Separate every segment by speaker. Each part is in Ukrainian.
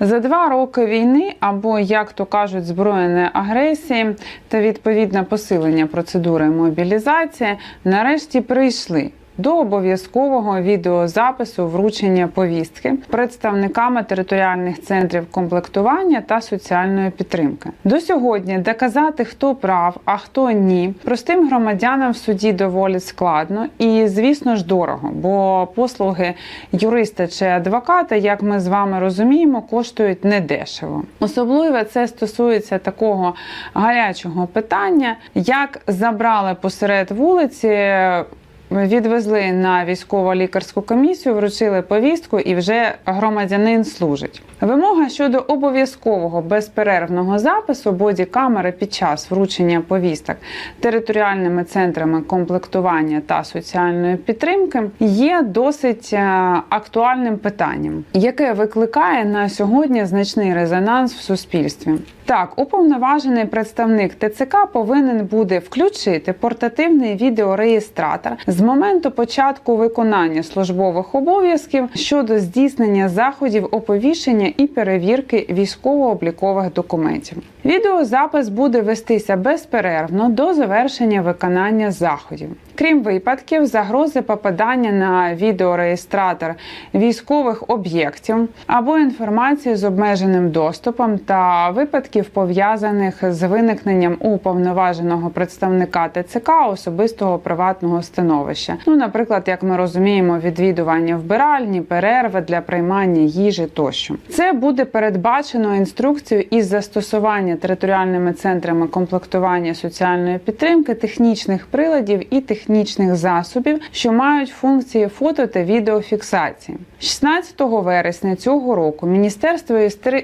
Speaker 1: За два роки війни, або як то кажуть, збройної агресії та відповідне посилення процедури мобілізації, нарешті прийшли. До обов'язкового відеозапису вручення повістки представниками територіальних центрів комплектування та соціальної підтримки. До сьогодні доказати, хто прав, а хто ні, простим громадянам в суді доволі складно і, звісно ж, дорого, бо послуги юриста чи адвоката, як ми з вами розуміємо, коштують недешево. Особливо це стосується такого гарячого питання, як забрали посеред вулиці. Відвезли на військово-лікарську комісію, вручили повістку, і вже громадянин служить. Вимога щодо обов'язкового безперервного запису боді-камери під час вручення повісток територіальними центрами комплектування та соціальної підтримки є досить е, актуальним питанням, яке викликає на сьогодні значний резонанс в суспільстві. Так, уповноважений представник ТЦК повинен буде включити портативний відеореєстратор з моменту початку виконання службових обов'язків щодо здійснення заходів оповіщення і перевірки військово-облікових документів. Відеозапис буде вестися безперервно до завершення виконання заходів. Крім випадків загрози попадання на відеореєстратор військових об'єктів або інформації з обмеженим доступом та випадків пов'язаних з виникненням уповноваженого представника ТЦК особистого приватного становища. Ну, наприклад, як ми розуміємо, відвідування вбиральні, перерви для приймання їжі тощо. Це буде передбачено інструкцією із застосування територіальними центрами комплектування соціальної підтримки технічних приладів і технічних засобів, що мають функції фото та відеофіксації. 16 вересня цього року Міністерство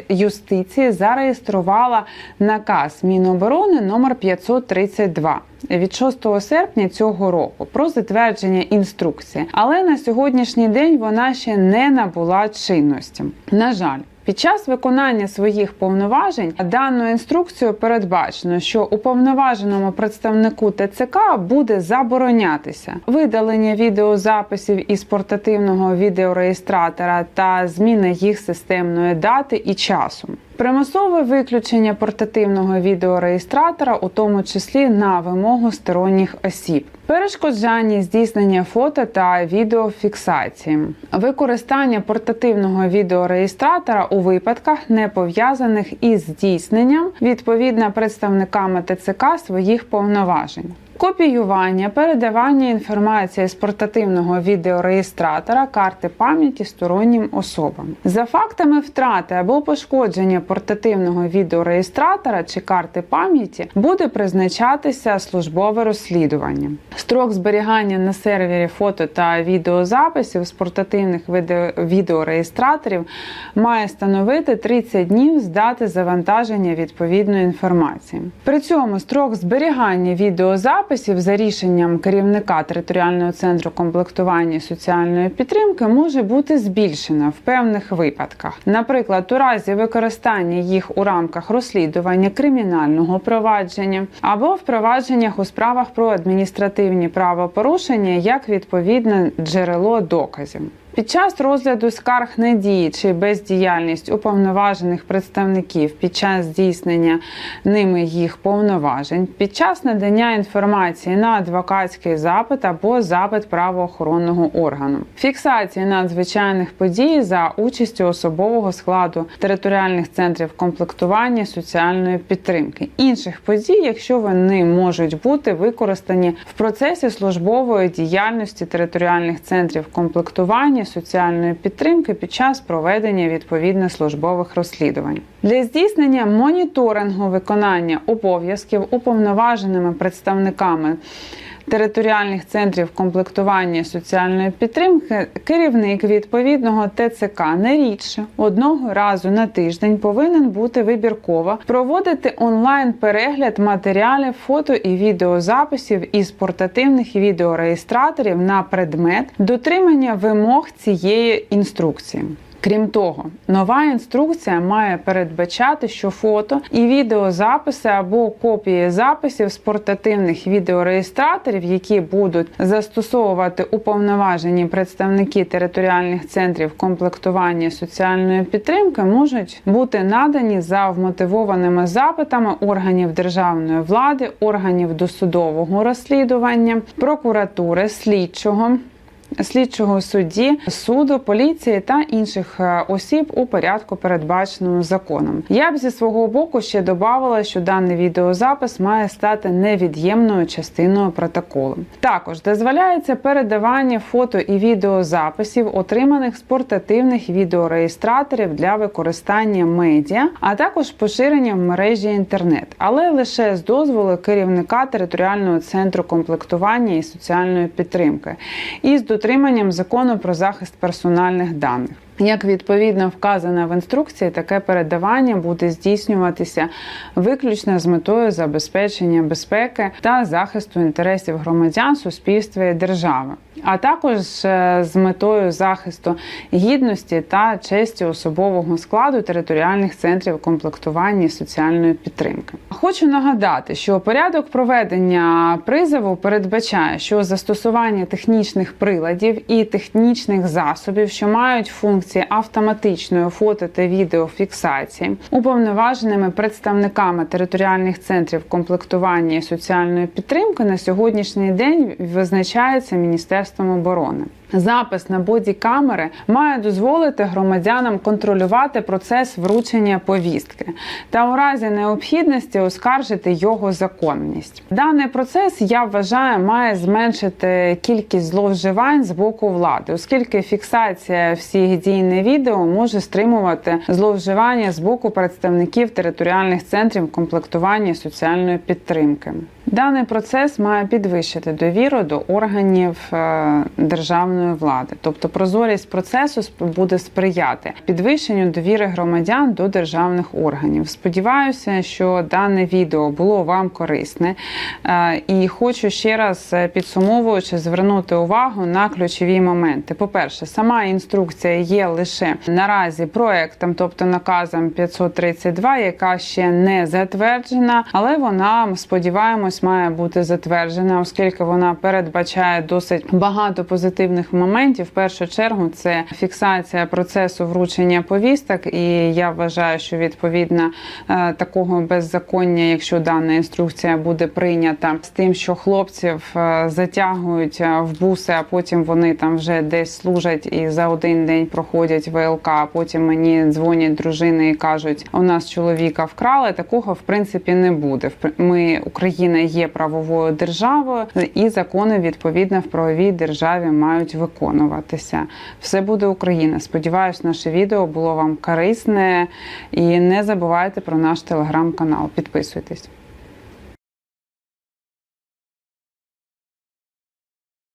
Speaker 1: юстиції зареєструвало наказ Міноборони номер 532 від 6 серпня цього року про затвердження інструкції, але на сьогоднішній день вона ще не набула чинності. На жаль. Під час виконання своїх повноважень даною інструкцією передбачено, що уповноваженому представнику ТЦК буде заборонятися видалення відеозаписів із портативного відеореєстратора та зміна їх системної дати і часу. Примусове виключення портативного відеореєстратора, у тому числі на вимогу сторонніх осіб, перешкоджання здійснення фото та відеофіксації, використання портативного відеореєстратора у випадках, не пов'язаних із здійсненням відповідно представниками ТЦК своїх повноважень. Копіювання, передавання інформації з портативного відеореєстратора карти пам'яті стороннім особам за фактами втрати або пошкодження портативного відеореєстратора чи карти пам'яті буде призначатися службове розслідування. Строк зберігання на сервері фото та відеозаписів з портативних відеореєстраторів має становити 30 днів з дати завантаження відповідної інформації. При цьому строк зберігання відеозаписів за рішенням керівника територіального центру комплектування соціальної підтримки може бути збільшена в певних випадках. Наприклад, у разі використання їх у рамках розслідування кримінального провадження або в у справах про адміністративні правопорушення як відповідне джерело доказів. Під час розгляду скарг на дії чи бездіяльність уповноважених представників під час здійснення ними їх повноважень, під час надання інформації на адвокатський запит або запит правоохоронного органу, фіксації надзвичайних подій за участю особового складу територіальних центрів комплектування соціальної підтримки, інших подій, якщо вони можуть бути використані в процесі службової діяльності територіальних центрів комплектування соціальної підтримки під час проведення відповідних службових розслідувань для здійснення моніторингу виконання обов'язків уповноваженими представниками. Територіальних центрів комплектування соціальної підтримки керівник відповідного ТЦК не рідше одного разу на тиждень повинен бути вибірково проводити онлайн перегляд матеріалів, фото і відеозаписів із портативних відеореєстраторів на предмет дотримання вимог цієї інструкції. Крім того, нова інструкція має передбачати, що фото і відеозаписи або копії записів з портативних відеореєстраторів, які будуть застосовувати уповноважені представники територіальних центрів комплектування соціальної підтримки, можуть бути надані за вмотивованими запитами органів державної влади, органів досудового розслідування, прокуратури, слідчого слідчого судді, суду, поліції та інших е, осіб у порядку, передбаченому законом. Я б зі свого боку ще додавала, що даний відеозапис має стати невід'ємною частиною протоколу. Також дозволяється передавання фото і відеозаписів, отриманих з портативних відеореєстраторів для використання медіа, а також поширення в мережі інтернет, але лише з дозволу керівника територіального центру комплектування і соціальної підтримки і з дотриманням закону про захист персональних даних. Як відповідно вказано в інструкції, таке передавання буде здійснюватися виключно з метою забезпечення безпеки та захисту інтересів громадян, суспільства і держави, а також е, з метою захисту гідності та честі особового складу територіальних центрів комплектування соціальної підтримки. Хочу нагадати, що порядок проведення призову передбачає, що застосування технічних приладів і технічних засобів, що мають функції автоматичної фото та відеофіксації, уповноваженими представниками територіальних центрів комплектування і соціальної підтримки на сьогоднішній день визначається Міністерством оборони. Запис на боді-камери має дозволити громадянам контролювати процес вручення повістки та у разі необхідності оскаржити його законність. Даний процес я вважаю має зменшити кількість зловживань з боку влади, оскільки фіксація всіх дій на відео може стримувати зловживання з боку представників територіальних центрів комплектування соціальної підтримки. Даний процес має підвищити довіру до органів е, державної влади, тобто прозорість процесу буде сприяти підвищенню довіри громадян до державних органів. Сподіваюся, що дане відео було вам корисне, Е, і хочу ще раз е, підсумовуючи звернути увагу на ключові моменти. По-перше, сама інструкція є лише наразі проектом, тобто наказом 532, яка ще не затверджена, але вона сподіваємось має бути затверджена, оскільки вона передбачає досить багато позитивних моментів. В першу чергу це фіксація процесу вручення повісток, і я вважаю, що відповідно е, такого беззаконня, якщо дана інструкція буде прийнята з тим, що хлопців е, затягують е, в буси, а потім вони там вже десь служать і за один день проходять ВЛК. А потім мені дзвонять дружини і кажуть, у нас чоловіка вкрали. Такого в принципі не буде. Ми Україна є правовою державою, і закони відповідно в правовій державі мають виконуватися. Все буде Україна. Сподіваюсь, наше відео було вам корисне і не забувайте про наш телеграм-канал. Підписуйтесь.